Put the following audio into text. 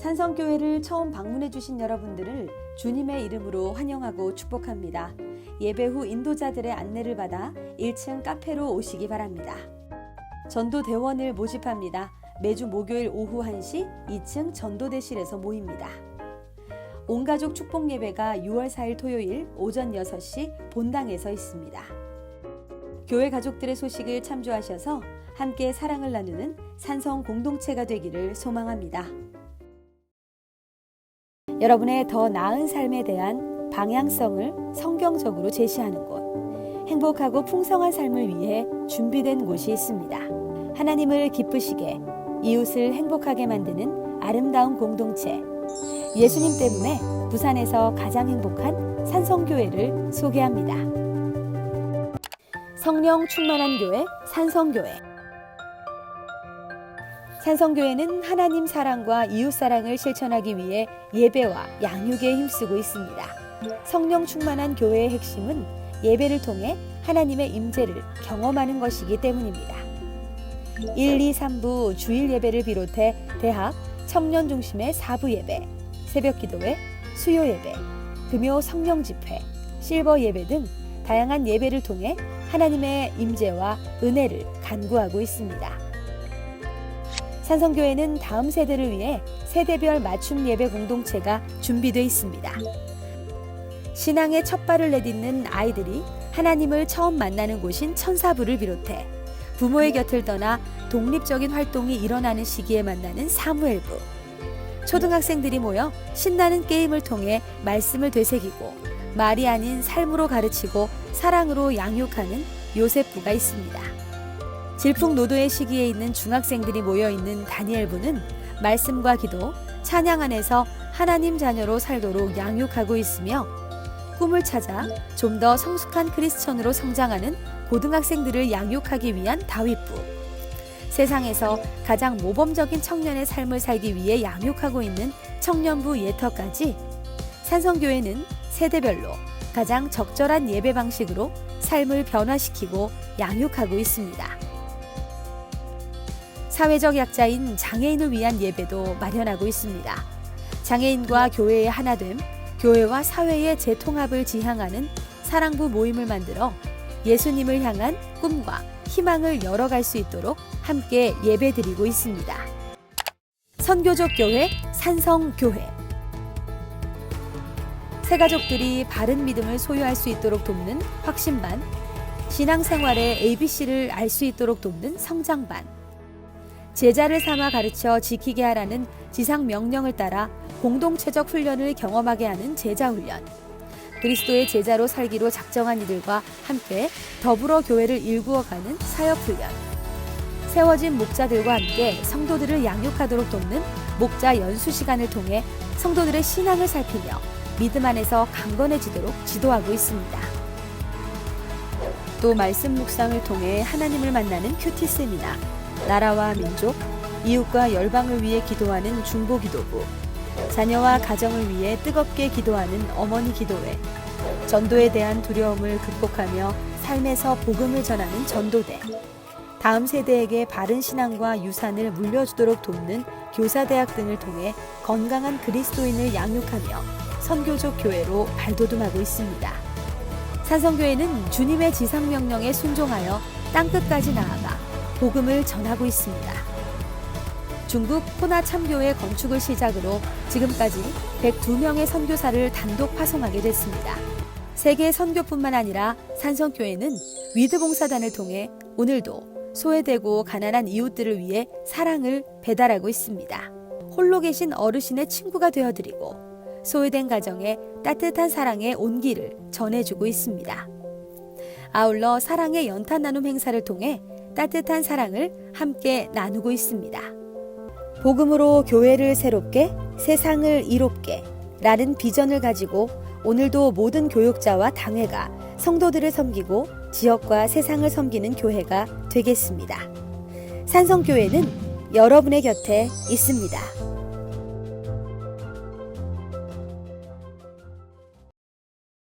산성교회를 처음 방문해 주신 여러분들을 주님의 이름으로 환영하고 축복합니다. 예배 후 인도자들의 안내를 받아 1층 카페로 오시기 바랍니다. 전도 대원을 모집합니다. 매주 목요일 오후 1시 2층 전도대실에서 모입니다. 온가족 축복 예배가 6월 4일 토요일 오전 6시 본당에서 있습니다. 교회 가족들의 소식을 참조하셔서 함께 사랑을 나누는 산성 공동체가 되기를 소망합니다. 여러분의 더 나은 삶에 대한 방향성을 성경적으로 제시하는 곳, 행복하고 풍성한 삶을 위해 준비된 곳이 있습니다. 하나님을 기쁘시게, 이웃을 행복하게 만드는 아름다운 공동체, 예수님 때문에 부산에서 가장 행복한 산성교회를 소개합니다. 성령 충만한 교회, 산성교회. 산성교회는 하나님 사랑과 이웃 사랑을 실천하기 위해 예배와 양육에 힘쓰고 있습니다. 성령 충만한 교회의 핵심은 예배를 통해 하나님의 임재를 경험하는 것이기 때문입니다. 1, 2, 3부 주일 예배를 비롯해 대학, 청년 중심의 4부 예배, 새벽 기도회, 수요 예배, 금요 성령 집회, 실버 예배 등 다양한 예배를 통해 하나님의 임재와 은혜를 간구하고 있습니다. 산성교회는 다음 세대를 위해 세대별 맞춤 예배 공동체가 준비되어 있습니다. 신앙의 첫 발을 내딛는 아이들이 하나님을 처음 만나는 곳인 천사부를 비롯해 부모의 곁을 떠나 독립적인 활동이 일어나는 시기에 만나는 사무엘부. 초등학생들이 모여 신나는 게임을 통해 말씀을 되새기고 말이 아닌 삶으로 가르치고 사랑으로 양육하는 요셉부가 있습니다. 질풍노도의 시기에 있는 중학생들이 모여 있는 다니엘부는 말씀과 기도, 찬양 안에서 하나님 자녀로 살도록 양육하고 있으며 꿈을 찾아 좀 더 성숙한 크리스천으로 성장하는 고등학생들을 양육하기 위한 다윗부. 세상에서 가장 모범적인 청년의 삶을 살기 위해 양육하고 있는 청년부 예터까지 산성교회는 세대별로 가장 적절한 예배 방식으로 삶을 변화시키고 양육하고 있습니다. 사회적 약자인 장애인을 위한 예배도 마련하고 있습니다. 장애인과 교회의 하나됨, 교회와 사회의 재통합을 지향하는 사랑부 모임을 만들어 예수님을 향한 꿈과 희망을 열어갈 수 있도록 함께 예배드리고 있습니다. 선교적 교회 산성 교회 새 가족들이 바른 믿음을 소유할 수 있도록 돕는 확신반 신앙생활의 ABC를 알 수 있도록 돕는 성장반 제자를 삼아 가르쳐 지키게 하라는 지상 명령을 따라 공동체적 훈련을 경험하게 하는 제자 훈련. 그리스도의 제자로 살기로 작정한 이들과 함께 더불어 교회를 일구어가는 사역 훈련. 세워진 목자들과 함께 성도들을 양육하도록 돕는 목자 연수 시간을 통해 성도들의 신앙을 살피며 믿음 안에서 강건해지도록 지도하고 있습니다. 또 말씀 묵상을 통해 하나님을 만나는 큐티 세미나, 나라와 민족, 이웃과 열방을 위해 기도하는 중보 기도부, 자녀와 가정을 위해 뜨겁게 기도하는 어머니 기도회, 전도에 대한 두려움을 극복하며 삶에서 복음을 전하는 전도대, 다음 세대에게 바른 신앙과 유산을 물려주도록 돕는 교사대학 등을 통해 건강한 그리스도인을 양육하며 선교적 교회로 발돋움하고 있습니다. 산성교회는 주님의 지상명령에 순종하여 땅끝까지 나아가 복음을 전하고 있습니다. 중국 호나 참교회 건축을 시작으로 지금까지 102명의 선교사를 단독 파송하게 됐습니다. 세계 선교뿐만 아니라 산성교회는 위드봉사단을 통해 오늘도 소외되고 가난한 이웃들을 위해 사랑을 배달하고 있습니다. 홀로 계신 어르신의 친구가 되어드리고 소외된 가정에 따뜻한 사랑의 온기를 전해주고 있습니다. 아울러 사랑의 연탄 나눔 행사를 통해 따뜻한 사랑을 함께 나누고 있습니다. 복음으로 교회를 새롭게 세상을 이롭게 라는 비전을 가지고 오늘도 모든 교육자와 당회가 성도들을 섬기고 지역과 세상을 섬기는 교회가 되겠습니다. 산성교회는 여러분의 곁에 있습니다.